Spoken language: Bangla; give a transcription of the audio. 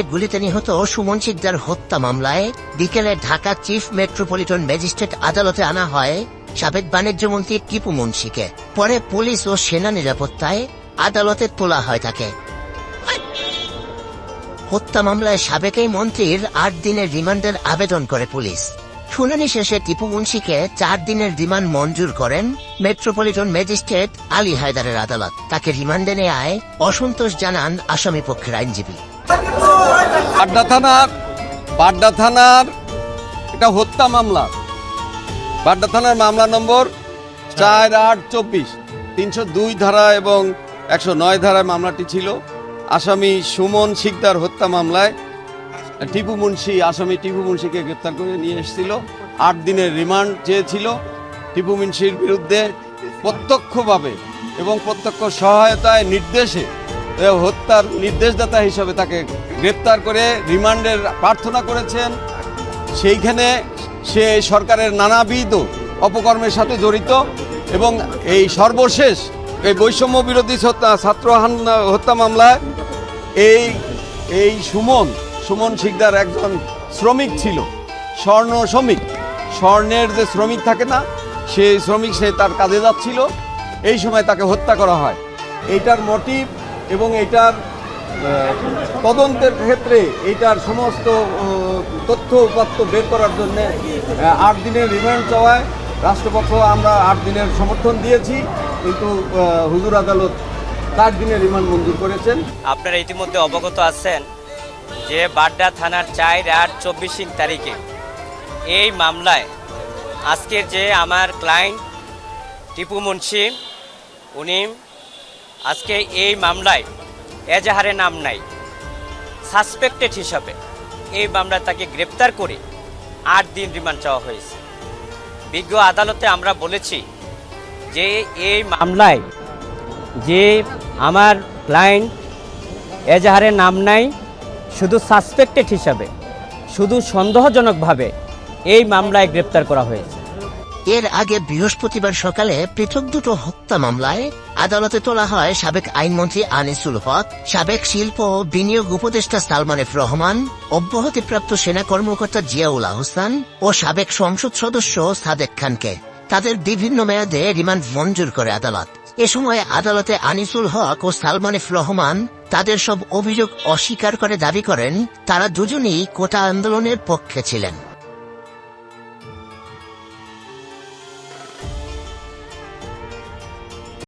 গুলিতে নিহত সুমন শিকদার হত্যা মামলায় বিকেলে ঢাকা চিফ মেট্রোপলিটন ম্যাজিস্ট্রেট আদালতে আনা হয় সাবেক বাণিজ্য মন্ত্রী টিপু মুন্সিকে। পরে পুলিশ ও সেনা নিরাপত্তায় আদালতে তোলা হয় তাকে। হত্যা মামলায় সাবেক এই মন্ত্রীর আট দিনের রিমান্ডের আবেদন করে পুলিশ। শুনানি শেষে টিপু মুন্সিকে চার দিনের রিমান্ড মঞ্জুর করেন মেট্রোপলিটন ম্যাজিস্ট্রেট আলী হায়দারের আদালত। তাকে রিমান্ডে নেয় অসন্তোষ জানান আসামি পক্ষের আইনজীবী। বাড্ডা থানার বাড্ডা থানার, এটা হত্যা মামলা। বাড্ডা থানার মামলা নম্বর চার আট চব্বিশ, তিনশো দুই ধারা এবং একশো নয় ধারায় মামলাটি ছিল। আসামি সুমন শিকদার হত্যা মামলায় টিপু মুন্সি, আসামি টিপু মুন্সিকে গ্রেপ্তার করে নিয়ে এসেছিল। আট দিনের রিমান্ড চেয়েছিল টিপু মুন্সির বিরুদ্ধে প্রত্যক্ষভাবে এবং প্রত্যক্ষ সহায়তায় নির্দেশে হত্যার নির্দেশদাতা হিসাবে তাকে গ্রেপ্তার করে রিমান্ডের প্রার্থনা করেছেন। সেইখানে সে সরকারের নানাবিধ অপকর্মের সাথে জড়িত এবং এই সর্বশেষ এই বৈষম্য বিরোধী ছাত্র হত্যা মামলায় এই এই সুমন সুমন শিকদার একজন শ্রমিক ছিল, স্বর্ণ শ্রমিক। স্বর্ণের যে শ্রমিক থাকে না, সেই শ্রমিক সে তার কাজে যাচ্ছিল, এই সময় তাকে হত্যা করা হয়। এইটার মোটিভ এবং এটার তদন্তের ক্ষেত্রে এইটার সমস্ত তথ্য উপাত্ত বের করার জন্য আট দিনের রিমান্ড চাওয়ায় রাষ্ট্রপক্ষ আমরা আট দিনের সমর্থন দিয়েছি, কিন্তু হুজুর আদালত চার দিনের রিমান্ড মঞ্জুর করেছেন। আপনারা ইতিমধ্যে অবগত আছেন যে বাড্ডা থানার চার আট চব্বিশ তারিখে। এই মামলায় আজকের যে আমার ক্লায়েন্ট টিপু মুন্সি, উনি আজকে এই মামলায় এজাহারে নাম নাই সাসপেক্টেড হিসাবে এই মামলায় তাকে গ্রেপ্তার করে আট দিন রিমান্ড চাওয়া হয়েছে। বিজ্ঞ আদালতে আমরা বলেছি যে এই মামলায় যে আমার ক্লায়েন্ট এজাহারের নাম নাই শুধু সাসপেক্টেড হিসাবে, শুধু সন্দেহজনকভাবে এই মামলায় গ্রেপ্তার করা হয়েছে। এর আগে বৃহস্পতিবার সকালে পৃথক দুটো হত্যা মামলায় আদালতে তোলা হয় সাবেক আইনমন্ত্রী আনিসুল হক, সাবেক শিল্প ও বিনিয়োগ উপদেষ্টা সালমান রহমান, অব্যাহতিপ্রাপ্ত সেনা কর্মকর্তা জিয়াউল আহসান ও সাবেক সংসদ সদস্য সাদেক খানকে। তাদের বিভিন্ন মেয়াদে রিমান্ড মঞ্জুর করে আদালত। এ সময় আদালতে আনিসুল হক ও সালমান রহমান তাদের সব অভিযোগ অস্বীকার করে দাবি করেন, তারা দুজনেই কোটা আন্দোলনের পক্ষে ছিলেন।